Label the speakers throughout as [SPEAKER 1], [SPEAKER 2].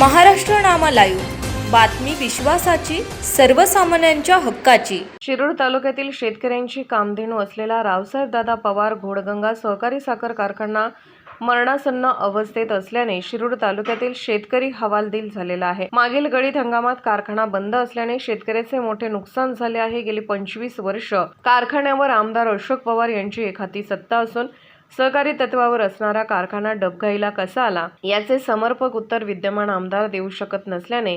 [SPEAKER 1] Maharashtra Nama live बातमी विश्वासाची सर्वसामान्यांच्या हक्काची.
[SPEAKER 2] शिरूर तालुक्यातील शेतकऱ्यांची कामधेनू असलेला रावसाहेब दादा पवार घोडगंगा सहकारी साखर कारखाना मरणासन्न अवस्थेत असल्याने शिरूर तालुक्यातील शेतकरी हवालदिल झालेला आहे. मागील गळीत हंगामात कारखाना बंद असल्याने शेतकऱ्याचे मोठे नुकसान झाले आहे. गेली पंचवीस वर्ष कारखान्यावर आमदार अशोक पवार यांची एखादी सत्ता असून सहकारी तत्वावर असणारा कारखाना डबघाईला कसा आला याचे समर्पक उत्तर विद्यमान आमदार देऊ शकत नसल्याने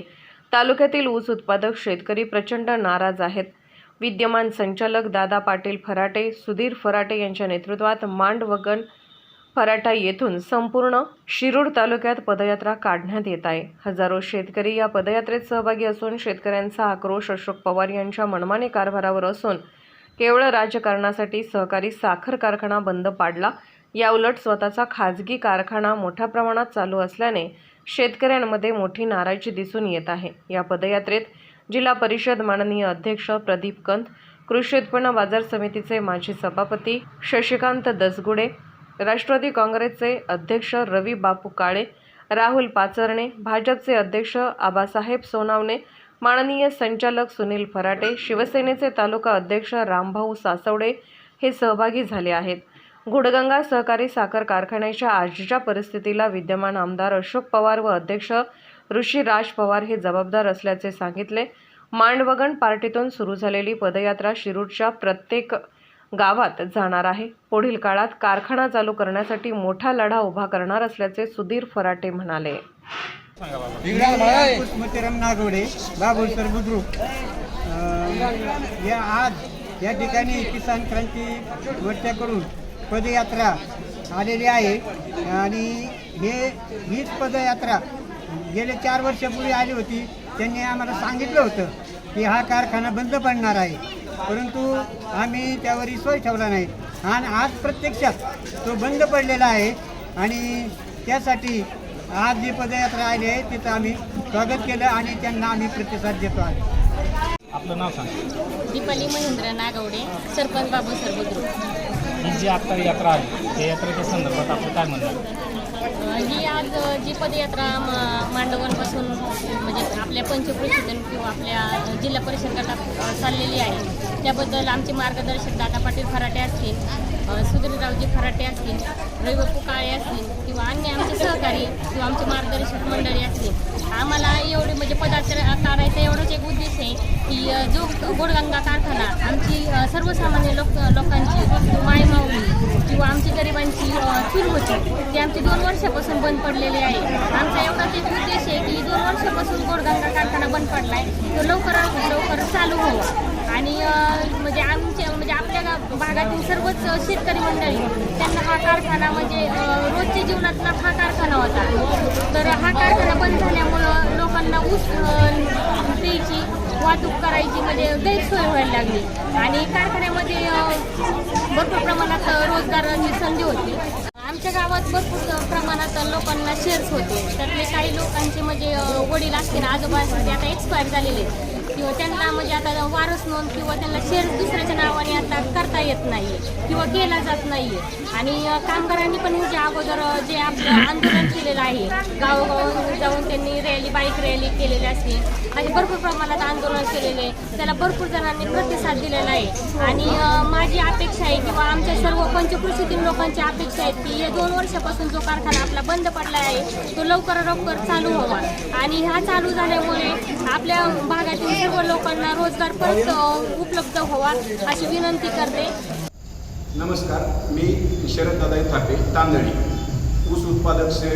[SPEAKER 2] तालुक्यातील ऊस उत्पादक शेतकरी प्रचंड नाराज आहेत. विद्यमान संचालक दादा पाटील फराटे सुधीर फराटे यांच्या नेतृत्वात मांडवगण फराटा येथून संपूर्ण शिरूर तालुक्यात पदयात्रा काढण्यात येत आहे. हजारो शेतकरी या पदयात्रेत सहभागी असून शेतकऱ्यांचा आक्रोश अशोक पवार यांच्या मनमानी कारभारावर असून केवळ राजकारणासाठी सहकारी साखर कारखाना बंद पाडला. याउलट स्वतःचा खाजगी कारखाना मोठ्या प्रमाणात चालू असल्याने शेतकऱ्यांमध्ये मोठी नाराजी दिसून येत आहे. या पदयात्रेत जिल्हा परिषद माननीय अध्यक्ष प्रदीप कंत कृषी उत्पन्न बाजार समितीचे माजी सभापती शशिकांत दसगुडे राष्ट्रवादी काँग्रेसचे अध्यक्ष रवी बापू काळे राहुल पाचरणे भाजपचे अध्यक्ष आबासाहेब सोनावणे माननीय संचालक सुनील फराटे शिवसेनेचे तालुका अध्यक्ष रामभाऊ सासवडे हे सहभागी झाले आहेत. घोडगंगा सहकारी साखर कारखान्याच्या आजच्या परिस्थितीला विद्यमान आमदार अशोक पवार व अध्यक्ष ऋषी राज पवार हे जबाबदार असल्याचे सांगितले. मांडवगण पार्टीतून सुरू झालेली पदयात्रा शिरूरच्या प्रत्येक गावात जाणार आहे. पुढील काळात कारखाना चालू करण्यासाठी मोठा लढा उभा करणार असल्याचे सुधीर फराटे म्हणाले.
[SPEAKER 3] पुष्पतीराम नागवडे बाबुलसर बुद्रुक. या आज या ठिकाणी किसान क्रांती मोर्चाकडून पदयात्रा आलेली आहे. आणि हे हीच पदयात्रा गेले चार वर्षापूर्वी आली होती. त्यांनी आम्हाला सांगितलं होतं की हा कारखाना बंद पडणार आहे. परंतु आम्ही त्यावर विश्वास ठेवला नाही. आणि आज प्रत्यक्षात तो बंद पडलेला आहे. आणि त्यासाठी आज जी पदयात्रा आली आहे तिथं आम्ही स्वागत केलं आणि त्यांना आम्ही प्रतिसाद देतो आहे
[SPEAKER 4] आपलं नाव सांग.
[SPEAKER 5] दीपाली महेंद्र नागवडे सरपंच बाबू सरबुद्रुक
[SPEAKER 4] ही जी आता यात्रा आली त्या यात्रेच्या संदर्भात आपलं काय म्हणणं आहे?
[SPEAKER 5] ही आज जी पदयात्रा म- मांडवांपासून म्हणजे आपल्या पंचकृषीतून किंवा आपल्या जिल्हा परिषद गटात चाललेली आहे. त्याबद्दल आमचे मार्गदर्शक दादा पाटील फराटे असतील अ, सुधीररावजी फराटे असतील रविबापू काळे असतील किंवा अन्य आमचे सहकारी किंवा आमचे मार्गदर्शक मंडळी असतील. आम्हाला एवढे म्हणजे पदार्थ काढायचा एवढंच एक उद्देश आहे की जो गोडगंगा कारखाना आमची सर्वसामान्य लोक लोकांची मायमावली किंवा आमची गरिबांची अ, होती. ती आमची दोन वर्षापासून बंद पडलेली आहे. आमचा एवढा एक उद्देश आहे की दोन वर्षापासून गोडगंगा कारखाना बंद पडलाय. तो लवकरात लवकर चालू व्हावा. आणि म्हणजे आमच्या म्हणजे आपल्या भागातील सर्वच शेतकरी मंडळी त्यांना हा कारखाना म्हणजे रोजच्या जीवनातला हा कारखाना होता. तर हा कारखाना बंद झाल्यामुळं लोकांना ऊस द्यायची प्यायची वाहतूक करायची म्हणजे गैरसोय व्हायला लागली. आणि कारखान्यामध्ये भरपूर प्रमाणात रोजगाराची संधी होती. आमच्या गावात भरपूर प्रमाणात लोकांना शेअर्स होते त्यातले काही लोकांचे म्हणजे वडील असतील आजोबा असतील ते आता एक्सपायर झालेले आहेत. किंवा त्यांना म्हणजे आता वारस नोंद किंवा त्यांना शेअर्स दुसऱ्याच्या नावाने आता येत नाहीये किंवा केला जात नाही आणि कामगारांनी पण म्हणजे अगोदर जे आपलं आंदोलन केलेलं आहे गावोगाव जाऊन त्यांनी रॅली बाईक रॅली केलेली असते आणि भरपूर प्रमाणात आंदोलन केलेले आहे. त्याला भरपूर जणांनी प्रतिसाद दिलेला आहे. आणि माझी अपेक्षा आहे किंवा आमच्या सर्व पंचकृषीतील लोकांची अपेक्षा आहे की या दोन वर्षापासून जो कारखाना आपला बंद पडला आहे तो लवकर लवकर चालू व्हावा. आणि हा चालू झाल्यामुळे आपल्या भागातील सर्व लोकांना रोजगार परत उपलब्ध व्हावा अशी विनंती करते.
[SPEAKER 6] नमस्कार मी शरद दादाई थापे तांदळी. ऊस उत्पादक से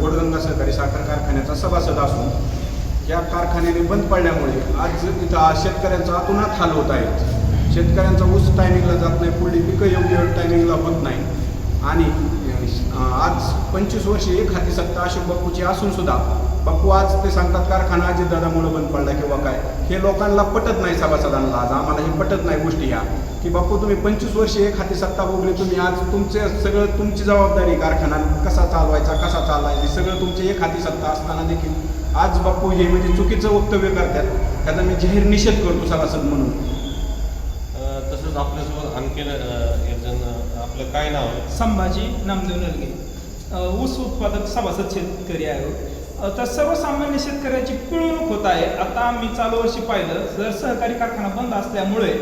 [SPEAKER 6] गोडगंगा सहकारी साखर कारखान्याचा सभासद असून या कारखान्याने बंद पडल्यामुळे आज इथं शेतकऱ्यांचा अतुनात हाल होत आहेत शेतकऱ्यांचा ऊस टायमिंगला जात नाही पुढली पिकं योग्य टायमिंगला होत नाही. आणि आज पंचवीस वर्षे एक हाती सत्ता अशोक बापूची असून बाप्पू आज ते सांगतात कारखाना अजितदादामुळे बंद पडला किंवा काय? हे लोकांना पटत नाही सभासदांना आज आम्हाला हे पटत नाही गोष्टी ह्या की बाप्पू तुम्ही पंचवीस वर्षे एक हाती सत्ता भोगली. तुम्ही आज तुमचे सगळं तुमची जबाबदारी कारखाना कसा चालवायचा कसा चालवायचा हे सगळं तुमचे एक हाती सत्ता असताना देखील. आज बाप्पू हे म्हणजे चुकीचं वक्तव्य करतात. त्याचा मी जाहीर निषेध करतो सभासद म्हणून.
[SPEAKER 7] तसंच आपल्यासोबत आणखीन अ, एक जण अ, आपलं काय नाव
[SPEAKER 8] संभाजी नामदेव नलगे ऊस उत्पादक सभासद शेतकरी आहे. तर सर्वसामान्य शेतकऱ्याची पिळवणूक होत आहे. आता मी चालू वर्षी पाहिलं जर सहकारी कारखाना बंद असल्यामुळे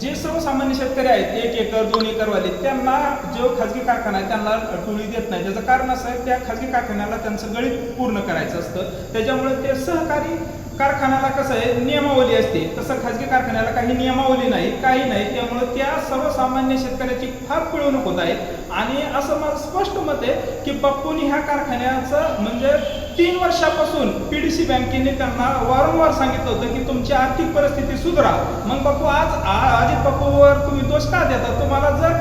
[SPEAKER 8] जे सर्वसामान्य शेतकरी आहेत एक एकर दोन एकरवाले त्यांना जो खाजगी कारखाना आहे त्यांना टोळी देत नाही. त्याचं कारण असं आहे त्या खाजगी कारखान्याला त्यांचं गळीत पूर्ण करायचं असतं. त्याच्यामुळे ते सहकारी कारखान्याला कसं आहे नियमावली असते. तसं खाजगी कारखान्याला काही नियमावली नाही काही नाही. त्यामुळे त्या सर्वसामान्य शेतकऱ्याची फार पिळवणूक होत आहे. आणि असं माझं स्पष्ट मत आहे की पप्पूनी ह्या कारखान्याचं म्हणजे तीन वर्षापासून पीडीसी बँकेने त्यांना वारंवार सांगितलं होतं की तुमची आर्थिक परिस्थिती सुधरा. मग पप्पू आज अजित बापूवर तुम्ही दोष का देता? तुम्हाला जर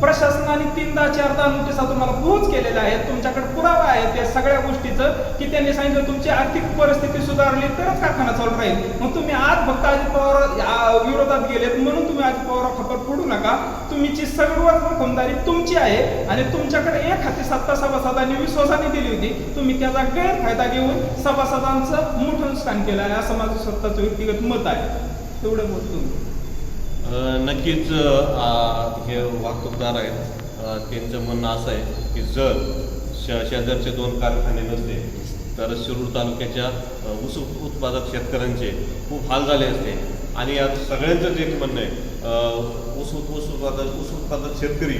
[SPEAKER 8] प्रशासनाने तीनदा चारदा नोटिसा तुम्हाला पोहोच केलेल्या आहेत. तुमच्याकडे पुरावा आहे त्या सगळ्या गोष्टीचं की त्यांनी सांगितलं तुमची आर्थिक परिस्थिती सुधारली तरच कारखाना चालू राहील. मग तुम्ही आज फक्त अजित पवार विरोधात गेलेत म्हणून तुम्ही अजित पवार खबर फोडू नका. तुमची सर्व रक्कमदारी तुमची आहे आणि तुमच्याकडे एक हाती सत्ता सभासदांनी विश्वासाने दिली होती तुम्ही त्याचा गैरफायदा घेऊन सभासदांचं मोठं नुकसान केलं आहे असं माझं स्वतःचं व्यक्तिगत मत आहे. तेवढं बोलतो
[SPEAKER 7] तुम्ही नक्कीच हे वाहतूकदार आहेत. त्यांचं म्हणणं असं आहे की जर श शेजारचे दोन कारखाने नसते तर शिरूर तालुक्याच्या ऊस उत्पादक शेतकऱ्यांचे खूप हाल झाले असते. आणि यात सगळ्यांचंच एक म्हणणं आहे ऊस उत- ऊस उत्पादक ऊस उत्पादक शेतकरी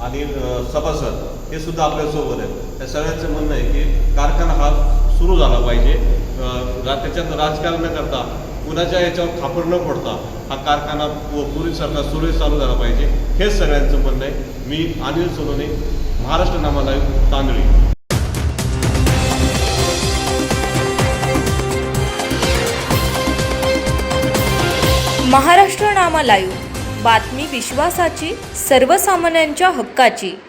[SPEAKER 7] आणि सभासद हे सुद्धा आपल्यासोबत आहेत. त्या सगळ्यांचं म्हणणं आहे की कारखाना हा सुरू झाला पाहिजे. त्याच्यात राजकारण न करता कुणाच्या याच्यावर खापर न पडता हा कारखाना पूर्वीसारखा सुरळीत चालू झाला पाहिजे. हेच सगळ्यांचं म्हणणं आहे. मी अनिल सोनोने महाराष्ट्र नामाला तांदळी.
[SPEAKER 1] महाराष्ट्र नामा लाईव्ह. बातमी विश्वासाची सर्वसामान्यांच्या हक्काची.